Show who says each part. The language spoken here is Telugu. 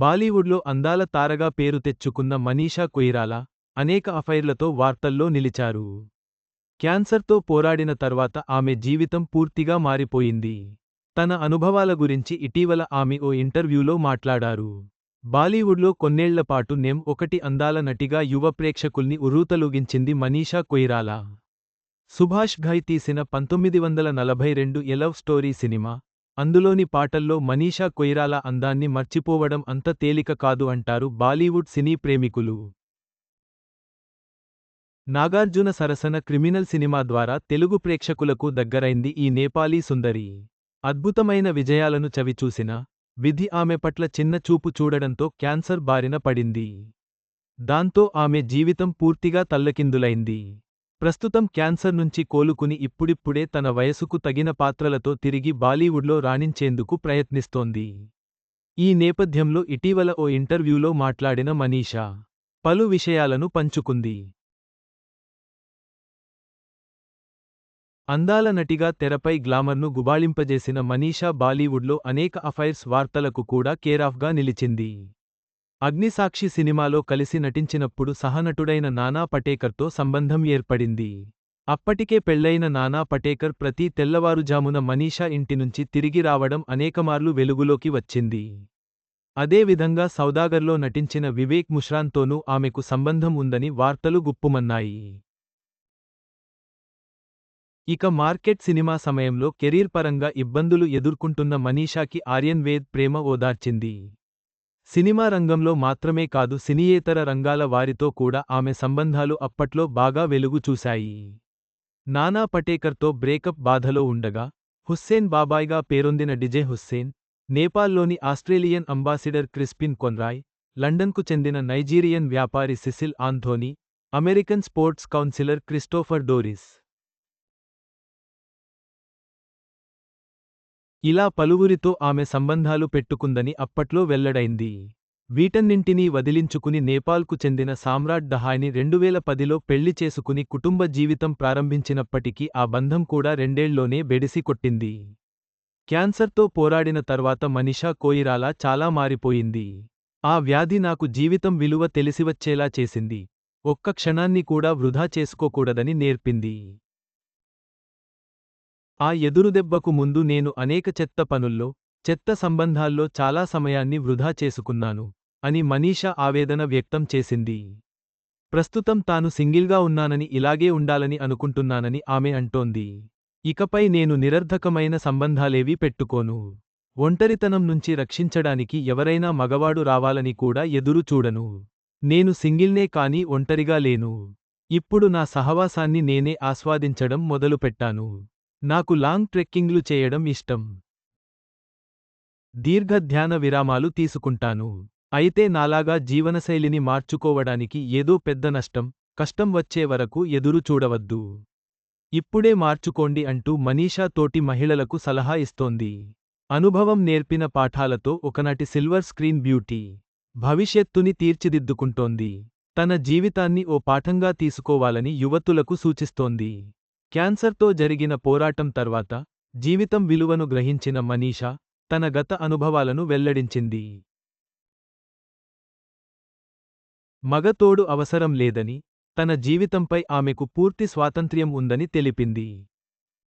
Speaker 1: బాలీవుడ్లో అందాల తారగా పేరు తెచ్చుకున్న మనీషా కొయిరాలా అనేక అఫైర్లతో వార్తల్లో నిలిచారు. క్యాన్సర్తో పోరాడిన తర్వాత ఆమె జీవితం పూర్తిగా మారిపోయింది. తన అనుభవాల గురించి ఇటీవల ఆమె ఓ ఇంటర్వ్యూలో మాట్లాడారు. బాలీవుడ్లో కొన్నేళ్ళపాటు నెం ఒకటి అందాల నటిగా యువ ప్రేక్షకుల్ని ఉర్రూతలూగించింది మనీషా కొయిరాలా. సుభాష్ ఘై తీసిన పంతొమ్మిది వందల నలభై రెండు ఎలవ్ స్టోరీ సినిమా అందులోని పాటల్లో మనీషా కొయిరాలా అందాన్ని మర్చిపోవడం అంత తేలిక కాదు అంటారు బాలీవుడ్ సినీ ప్రేమికులు. నాగార్జున సరసన క్రిమినల్ సినిమా ద్వారా తెలుగు ప్రేక్షకులకు దగ్గరైంది ఈ నేపాలీ సుందరి. అద్భుతమైన విజయాలను చవిచూసిన విధి ఆమె పట్ల చిన్న చూపు చూడడంతో క్యాన్సర్ బారిన పడింది. దాంతో ఆమె జీవితం పూర్తిగా తల్లకిందులైంది. ప్రస్తుతం క్యాన్సర్ నుంచి కోలుకుని ఇప్పుడిప్పుడే తన వయసుకు తగిన పాత్రలతో తిరిగి బాలీవుడ్లో రాణించేందుకు ప్రయత్నిస్తోంది. ఈ నేపథ్యంలో ఇటీవల ఓ ఇంటర్వ్యూలో మాట్లాడిన మనీషా పలు విషయాలను పంచుకుంది. అందాల నటిగా తెరపై గ్లామర్ను గుబాళింపజేసిన మనీషా బాలీవుడ్లో అనేక అఫైర్స్ వార్తలకు కూడా కేరాఫ్గా నిలిచింది. అగ్నిసాక్షి సినిమాలో కలిసి నటించినప్పుడు సహనటుడైన నానా పటేకర్తో సంబంధం ఏర్పడింది. అప్పటికే పెళ్ళైన నానా పటేకర్ ప్రతి తెల్లవారుజామున మనీషా ఇంటినుంచి తిరిగి రావడం అనేకమార్లు వెలుగులోకి వచ్చింది. అదేవిధంగా సౌదాగర్లో నటించిన వివేక్ ముష్రాన్తోనూ ఆమెకు సంబంధం ఉందని వార్తలు గుప్పుమన్నాయి. ఇక మార్కెట్ సినిమా సమయంలో కెరీర్ పరంగా ఇబ్బందులు ఎదుర్కొంటున్న మనీషాకి ఆర్యన్ వేద్ ప్రేమ ఓదార్చింది. సినిమా రంగంలో మాత్రమే కాదు సినీయేతర రంగాల వారితో కూడా ఆమె సంబంధాలు అప్పట్లో బాగా వెలుగు చూశాయి. నానా పటేకర్తో బ్రేకప్ బాధలో ఉండగా హుస్సేన్ బాబాయ్గా పేరొందిన డిజే హుస్సేన్ నేపాల్లోని ఆస్ట్రేలియన్ అంబాసిడర్ క్రిస్పిన్ కొన్రాయ్ లండన్కు చెందిన నైజీరియన్ వ్యాపారి Cecil Anthony American sports counsellor Christopher Doris. ఇలా పలువురితో ఆమె సంబంధాలు పెట్టుకుందని అప్పట్లో వెల్లడైంది. వీటన్నింటినీ వదిలించుకుని నేపాల్కు చెందిన సామ్రాట్ దహాయ్ని రెండువేల పదిలో పెళ్ళి చేసుకుని కుటుంబ జీవితం ప్రారంభించినప్పటికీ ఆ బంధం కూడా రెండేళ్ళోనే బెడిసి కొట్టింది. క్యాన్సర్తో పోరాడిన తర్వాత మనీషా కోయిరాలా చాలా మారిపోయింది. ఆ వ్యాధి నాకు జీవితం విలువ తెలిసివచ్చేలా చేసింది. ఒక్క క్షణాన్ని కూడా వృధా చేసుకోకూడదని నేర్పింది. ఆ ఎదురుదెబ్బకు ముందు నేను అనేక చెత్త పనుల్లో చెత్త సంబంధాల్లో చాలా సమయాన్ని వృధా చేసుకున్నాను అని మనీషా ఆవేదన వ్యక్తం చేసింది. ప్రస్తుతం తాను సింగిల్గా ఉన్నానని ఇలాగే ఉండాలని అనుకుంటున్నానని ఆమె అంటోంది. ఇకపై నేను నిరర్ధకమైన సంబంధాలేవీ పెట్టుకోను. ఒంటరితనం నుంచి రక్షించడానికి ఎవరైనా మగవాడు రావాలని కూడా ఎదురు చూడను. నేను సింగిల్నే కాని ఒంటరిగా లేను. ఇప్పుడు నా సహవాసాన్ని నేనే ఆస్వాదించడం మొదలుపెట్టాను. నాకు లాంగ్ ట్రెక్కింగ్లు చేయడం ఇష్టం. దీర్ఘ ధ్యాన విరామాలు తీసుకుంటాను. అయితే నాలాగా జీవనశైలిని మార్చుకోవడానికి ఏదో పెద్ద నష్టం కష్టం వచ్చే వరకు ఎదురు చూడవద్దు. ఇప్పుడే మార్చుకోండి అంటూ మనీషా తోటి మహిళలకు సలహా ఇస్తోంది. అనుభవం నేర్పిన పాఠాలతో ఒకనాటి సిల్వర్ స్క్రీన్ బ్యూటీ భవిష్యత్తుని తీర్చిదిద్దుకుంటోంది. తన జీవితాన్ని ఓ పాఠంగా తీసుకోవాలని యువతులకు సూచిస్తోంది. క్యాన్సర్తో జరిగిన పోరాటం తర్వాత జీవితం విలువను గ్రహించిన మనీషా తన గత అనుభవాలను వెల్లడించింది. మగతోడు అవసరం లేదని తన జీవితంపై ఆమెకు పూర్తి స్వాతంత్ర్యం ఉందని తెలిపింది.